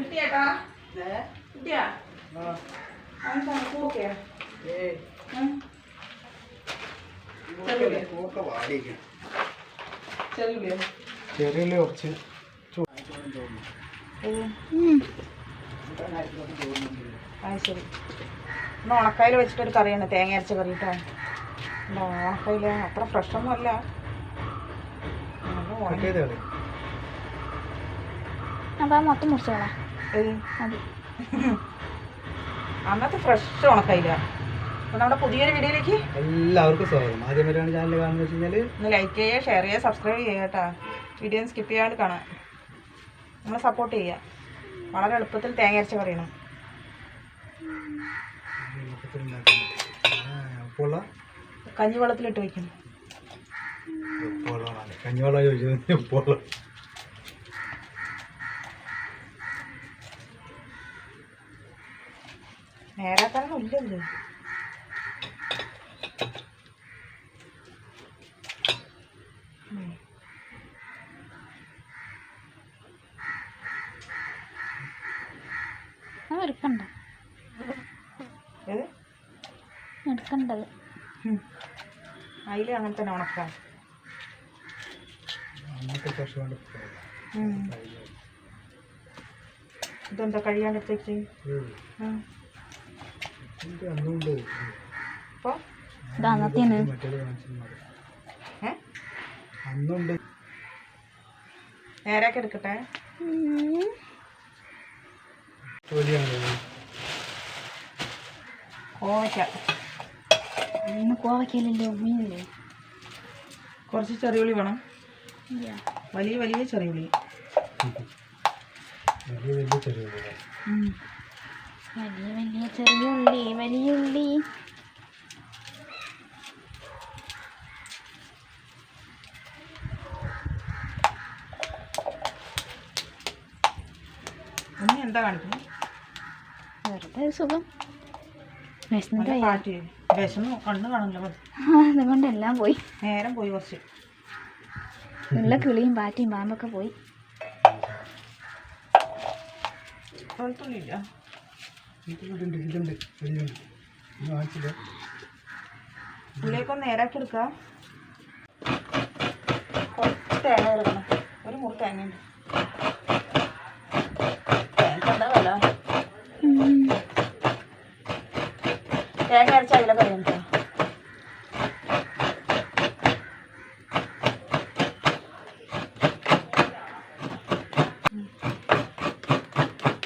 കിട്ടിയേട്ടാ? കിട്ടിയാ? കൂക്കിയാ ചെറിയ ചെറിയ കുറച്ച്. അത് ശരി. ഉണക്കായിൽ വെച്ചിട്ടൊരു കറിയാണ് തേങ്ങ അരച്ച കറി കേട്ടോ ഉണക്കയിൽ? അത്ര ഫ്രഷൊന്നും അല്ല. അപ്പം മൊത്തം മുറിച്ചോളാം. അന്നത്തെ ഫ്രഷ് ഉണക്കയില്ല അപ്പോൾ നമ്മുടെ പുതിയൊരു വീഡിയോയിലേക്ക് എല്ലാവർക്കും സ്വാഗതം. ആദ്യമായിട്ടാണ് ചാനൽ കാണുന്നത് വെച്ച് കഴിഞ്ഞാൽ ഒന്ന് ലൈക്ക് ചെയ്യുക ഷെയർ ചെയ്യുക സബ്സ്ക്രൈബ് ചെയ്യുക കേട്ടോ. വീഡിയോ സ്കിപ്പ് ചെയ്യാണ്ട് കാണാം. നമ്മളെ സപ്പോർട്ട് ചെയ്യുക. വളരെ എളുപ്പത്തിൽ തേങ്ങ അരച്ച പറയണം. കഞ്ഞിവെള്ളത്തിലിട്ട് കഞ്ഞി വെള്ളത്തിലിട്ട് വയ്ക്കണം കഞ്ഞിവെള്ളം ചോദിച്ചത് ഇല്ലല്ലോ. ആ എടുക്കണ്ട. ഏത്? എടുക്കണ്ടത്. അതിൽ അങ്ങനെ തന്നെ ഉണക്കാം. ഇതെന്താ കഴിയാണ്ട് എടുത്തേക്ക്? അന്നുണ്ട് അപ്പോൾ ഇത് അന്നത്തേന് മറ്റേത് കാണിച്ചു ഏ? അന്നുണ്ട്. നേരാക്കി എടുക്കട്ടെ? കോവയ്ക്ക. ഇന്ന് ഉമ്മയില്ലേ കുറച്ച് ചെറിയുള്ളി വേണം. വലിയ വലിയ ചെറിയുള്ളി വലിയ വലിയ ചെറിയ ഉം. വലിയ വലിയ ചെറിയ ഉള്ളി വലിയ ഉള്ളി. ഉണ്ണി എന്താ കാണിക്കുന്നത് വെറുതെ സുഖം. വിശന്നു കണ്ണ് കാണില്ല അതുകൊണ്ട് എല്ലാം പോയി. നേരം പോയി കുറച്ച്. നല്ല കിളിയും പാറ്റിയും പാമ്പൊക്കെ പോയി. വെളുത്തുള്ളി ഇതുണ്ട് ഇതുണ്ട് വലിയുണ്ട് ഇത് വാങ്ങിച്ചില്ല ഉള്ളിലേക്കൊന്ന് നേരാക്കി എടുക്കുക. കുറച്ച് തേങ്ങ എടുക്കണം ഒരു മുറി തേങ്ങയുണ്ട്. തേങ്ങ എന്താ വില. തേങ്ങ അരച്ച അതിലെ കറിയാണ് കേട്ടോ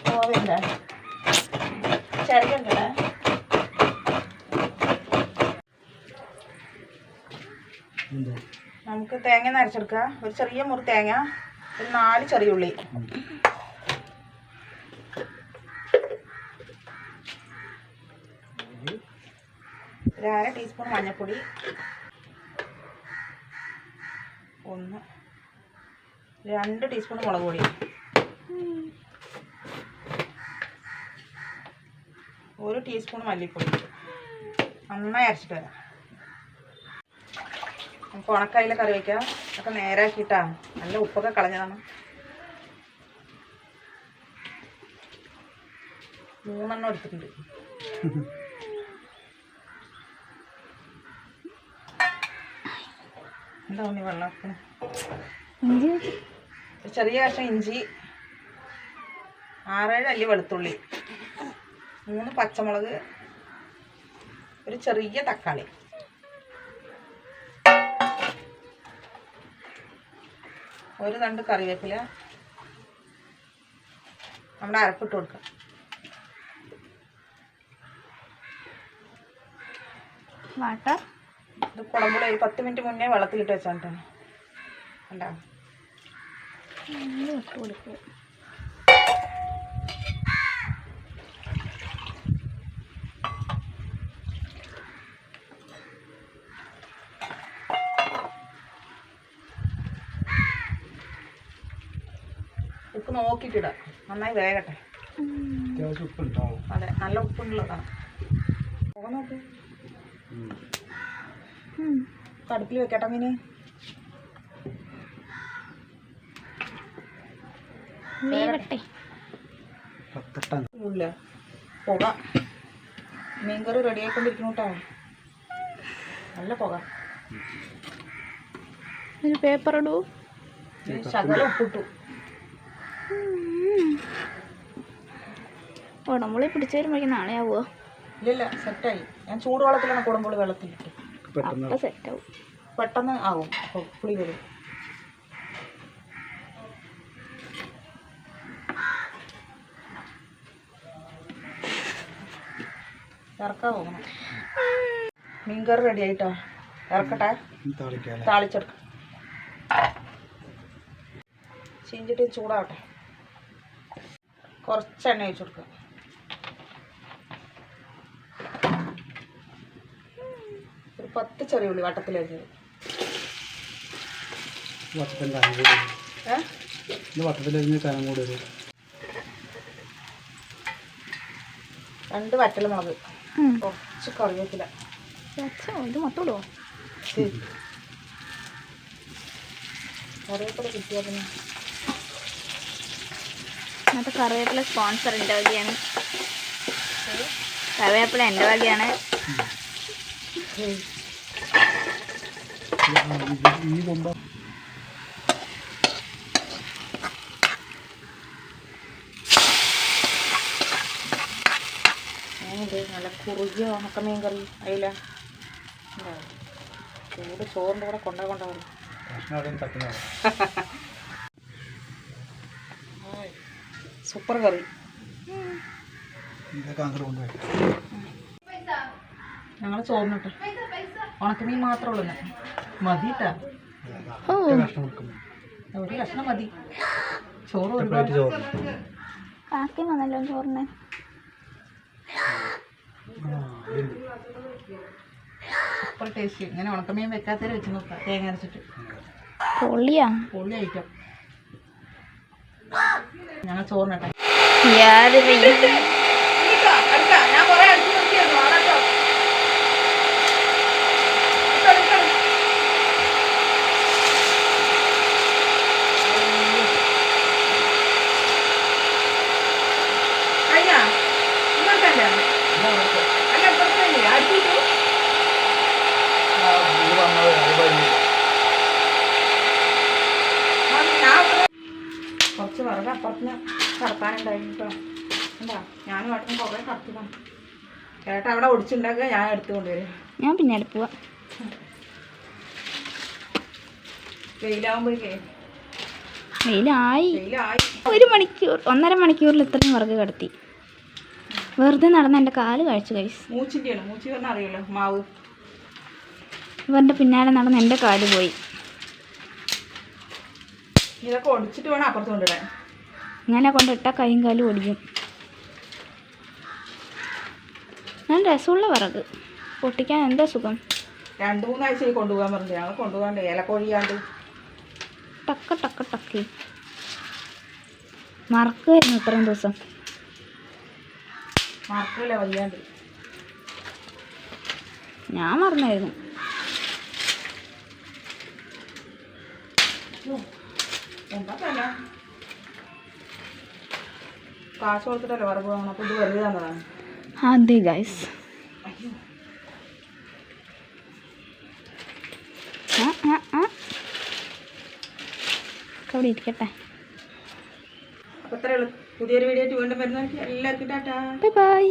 പോവില്ല ചെറിയുണ്ടല്ലേ എന്താ നമുക്ക് തേങ്ങ നരച്ചെടുക്കാം. ഒരു ചെറിയ മുറി തേങ്ങ ഒരു നാല് ചെറിയ ഉള്ളി. ഒരു അര ടീസ്പൂൺ മഞ്ഞൾപ്പൊടി. ഒന്ന്. രണ്ട് ടീസ്പൂൺ മുളക് പൊടി. ഒരു ടീസ്പൂൺ മല്ലിപ്പൊടി. നന്നായി അരച്ചിട്ട് വരാം. നമുക്ക് ഉണക്കയില കറി വയ്ക്കാം ഒക്കെ നേരാക്കിയിട്ടാ. നല്ല ഉപ്പൊക്കെ കളഞ്ഞതാണ്. മൂന്നെണ്ണം എടുത്തിട്ടുണ്ട്. എന്താ ഉണ്ണി വെള്ളത്തിന്? ചെറിയ കഷ്ണം ഇഞ്ചി ആറേഴ് അല്ലി വെളുത്തുള്ളി മൂന്ന് പച്ചമുളക് ഒരു ചെറിയ തക്കാളി. ഒരു തണ്ട് കറിവേപ്പില. നമ്മുടെ അരപ്പിട്ട് കൊടുക്കാം. വാട്ട ഇത് കുളമ്പുളി ഒരു പത്ത് മിനിറ്റ് മുന്നേ വെള്ളത്തിലിട്ട് വെച്ചാൽ കേട്ടോ കണ്ടോ? ഇട്ട് കൊടുക്കുക നോക്കിയിട്ടിടാം. നന്നായി വേകട്ടെ. അതെ നല്ല ഉപ്പുള്ളതാണ്. പോകാൻ നോക്ക്. കടുപ്പിൽ വെക്കട്ടെ മീന്. ഇല്ല പുക. മീൻകറി റെഡി ആയിക്കൊണ്ടിരിക്കുന്നു കേട്ടോ നല്ല പുക. പേപ്പർ ഇടൂ. ശകലം ഉപ്പിട്ടു. ഉടമ്പുളി പിടിച്ചു വരുമ്പോഴേക്കും നാളെ ആവുമോ ഇല്ലില്ല സെറ്റായി. ഞാൻ ചൂടുവെള്ളത്തിലാണ് കുടമ്പുളി വെള്ളത്തിലിട്ട് പെട്ടെന്ന് അപ്പം സെറ്റാവും. പെട്ടെന്ന് ആവും. അപ്പോൾ പുളി വരും. ഇറക്കാൻ പോകണം മീൻകറി റെഡി ആയിട്ടോ ഇറക്കട്ടെ താളിച്ചെടുക്കാം താളിച്ചെടുക്ക. ചീഞ്ചിട്ട് ചൂടാവട്ടെ. കുറച്ച് എണ്ണ ഒഴിച്ചു കൊടുക്കുക. ഒരു പത്ത് ചെറിയ ഉള്ളി വട്ടത്തിൽ അരിഞ്ഞത്. രണ്ട് വറ്റൽ മുളക്. കുറച്ച് കറിവേപ്പില. ഇത് മൊത്തം കറിവേപ്പില കിട്ടിയാൽ ഇന്നത്തെ കറിവേപ്പില സ്പോൺസർ എന്റെ വകയാണ്. കറിവേപ്പില എന്റെ വകയാണ്. നല്ല മീൻ നല്ല കുറുകിയ ഉണക്കമീൻ കറി അയില? ചൂട് ചോറിന്റെ കൂടെ കൊണ്ടേ കൊണ്ടുപോകും സൂപ്പർ കറി. ഞങ്ങൾ ചോറിനിട്ട്. ഉണക്കമീൻ മാത്രമേ ഉള്ളൂ ഞാൻ മതി കേട്ടാ ഓ. കഷ്ണം കൊടുക്കുന്നു ഒരു കഷ്ണം മതി. ചോറ് ഒരു ഒരുപാട് ബാക്കി വന്നല്ലോ ചോറിന്. Super taste. ഇങ്ങനെ ഉണക്കമീൻ വെക്കാത്തവരെ വെച്ച് നോക്കാം. തേങ്ങ അരച്ചിട്ട്. പൊള്ളിയാ? പൊള്ളി ഐറ്റം ഞങ്ങൾ ചോറിനട്ടെ ഞാൻ കുറേ അടുത്ത് നോക്കിയായിരുന്നു ആടാട്ടോ കഴിഞ്ഞാ ഇങ്ങോട്ടല്ല അല്ല ഇപ്പുറത്തല്ലേ അടുത്തിട്ടു ആ, ഇത് വന്നത് അത് കഴിഞ്ഞു. കുറച്ച് അപ്പുറത്തിന് കടത്താനുണ്ടായിരുന്നു കേട്ടോ എന്താ? ഞാനും ഏട്ടനും കുറേ കടത്തിക്കണം ഏട്ടൻ അവിടെ ഒടിച്ചുണ്ടാക്കുക ഞാൻ എടുത്തു കൊണ്ടുവരും. ഞാൻ പിന്നാലെ പോവാ. വെയിലാവുമ്പോഴേക്കേ. വെയിലായി. വെയിലായി. ഒരു മണിക്കൂർ ഒന്നര മണിക്കൂറിൽ ഇത്രയും വറക് കടത്തി. വെറുതെ നടന്ന എന്റെ കാൽ കഴിച്ചു കഴിച്ചു മൂച്ചിന്റെയാണ് മൂച്ചി പറഞ്ഞാൽ അറിയാലോ മാവ്. ഇവരുടെ പിന്നാലെ നടന്ന് എന്റെ കാൽ പോയി. ഇതൊക്കെ ഒടിച്ചിട്ട് വേണം അപ്പുറത്ത് കൊണ്ടിടാൻ ഇങ്ങനെ കൊണ്ടിട്ടാൽ കൈയും കാലും ഒടിയും. നല്ല രസമുള്ള വിറക്. പൊട്ടിക്കാൻ എന്താ സുഖം? രണ്ട് മൂന്നാഴ്ച കൊണ്ടുപോകാൻ പറഞ്ഞു ഞങ്ങൾ കൊണ്ടുപോകാണ്ട് ഏലക്കൊഴിയാണ്ട്. ടക്ക ടക്ക ടക്കി. മറക്കുമായിരുന്നു ഇത്രയും ദിവസം. മറക്കില്ല വയ്യാണ്ട്. ഞാൻ മറന്നായിരുന്നു. എന്താ കാശ് കൊടുത്തിട്ടല്ലേ വറവ് വാങ്ങണം അപ്പോൾ ഇത് വെറുതെ തന്നതാണ് അതെ ഗൈസ് അവിടെ ഇരിക്കട്ടെ. അപ്പോൾ ഇത്രയേ ഉള്ളൂ. പുതിയൊരു വീഡിയോ വീണ്ടും വരുന്നവർക്ക് എല്ലാവർക്കും ടാറ്റാ. ബൈ